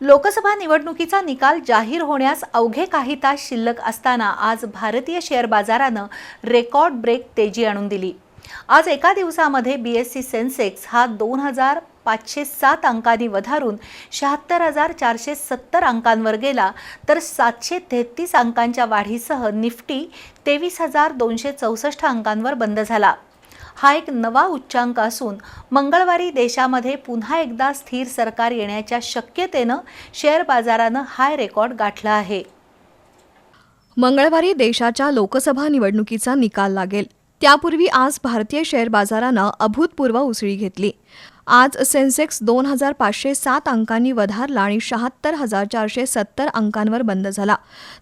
लोकसभा निवडणुकीचा निकाल जाहीर होण्यास अवघे काही तास शिल्लक असताना आज भारतीय शेअर बाजारानं रेकॉर्ड ब्रेक तेजी आणून दिली. आज एका दिवसामध्ये बी एस सी सेन्सेक्स हा दोन हजार पाचशे सात अंकांनी वधारून शहात्तर हजार चारशे सत्तर अंकांवर गेला तर सातशे तेहतीस अंकांच्या वाढीसह निफ्टी तेवीस हजार दोनशे चौसष्ट अंकांवर बंद झाला. हा एक नवा उच्चांक असून मंगळवारी देशामध्ये पुन्हा एकदा स्थिर सरकार येण्याच्या शक्यतेनं शेअर बाजारानं हाय रेकॉर्ड गाठला आहे. मंगळवारी देशाच्या लोकसभा निवडणुकीचा निकाल लागेल. त्यापूर्वी आज भारतीय शेअर बाजारानं अभूतपूर्व उसळी घेतली. आज सेन्सेक्स दोन हजार पाचशे सात अंकांनी वधारला आणि शहात्तर हजार चारशे सत्तर अंकांवर बंद झाला.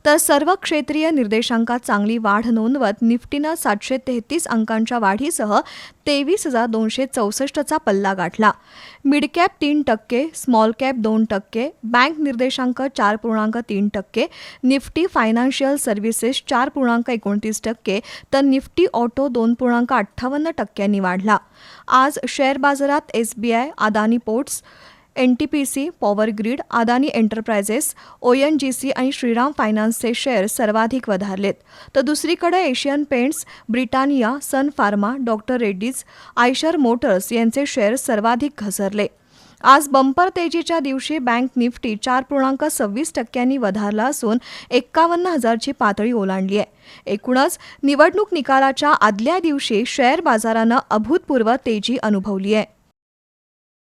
तर सर्व क्षेत्रीय निर्देशांकात चांगली वाढ नोंदवत निफ्टीनं सातशे तेहतीस अंकांच्या वाढीसह तेवीस हजार दोनशे चौसष्टचा पल्ला गाठला. मिडकॅप तीन टक्के स्मॉल कॅप दोन टक्के बँक निर्देशांक चार पूर्णांक तीन टक्के निफ्टी फायनान्शियल सर्व्हिसेस चार पूर्णांक एकोणतीस टक्के तर निफ्टी ऑटो दोन पूर्णांक अठ्ठावन्न टक्क्यांनी वाढला. आज शेअर बाजारात S B I Adani Ports N T P C Power Grid Adani Enterprises O N G C आणि श्रीराम फायनान्सचे शेअर सर्वाधिक वधारलेत. तर दुसरीकडे Asian Paints Britannia Sun Pharma Doctor Reddy's Eicher Motors यांचे शेअर सर्वाधिक घसरले. आज बंपर तेजीच्या दिवशी बँक निफ्टी चार पूर्णांक सव्वीस टक्क्यांनी वधारला असून एक्कावन्न हजारची पातळी ओलांडली आहे. एकूणच निवडणूक निकालाच्या आदल्या दिवशी शेअर बाजारानं अभूतपूर्व तेजी अनुभवली आहे.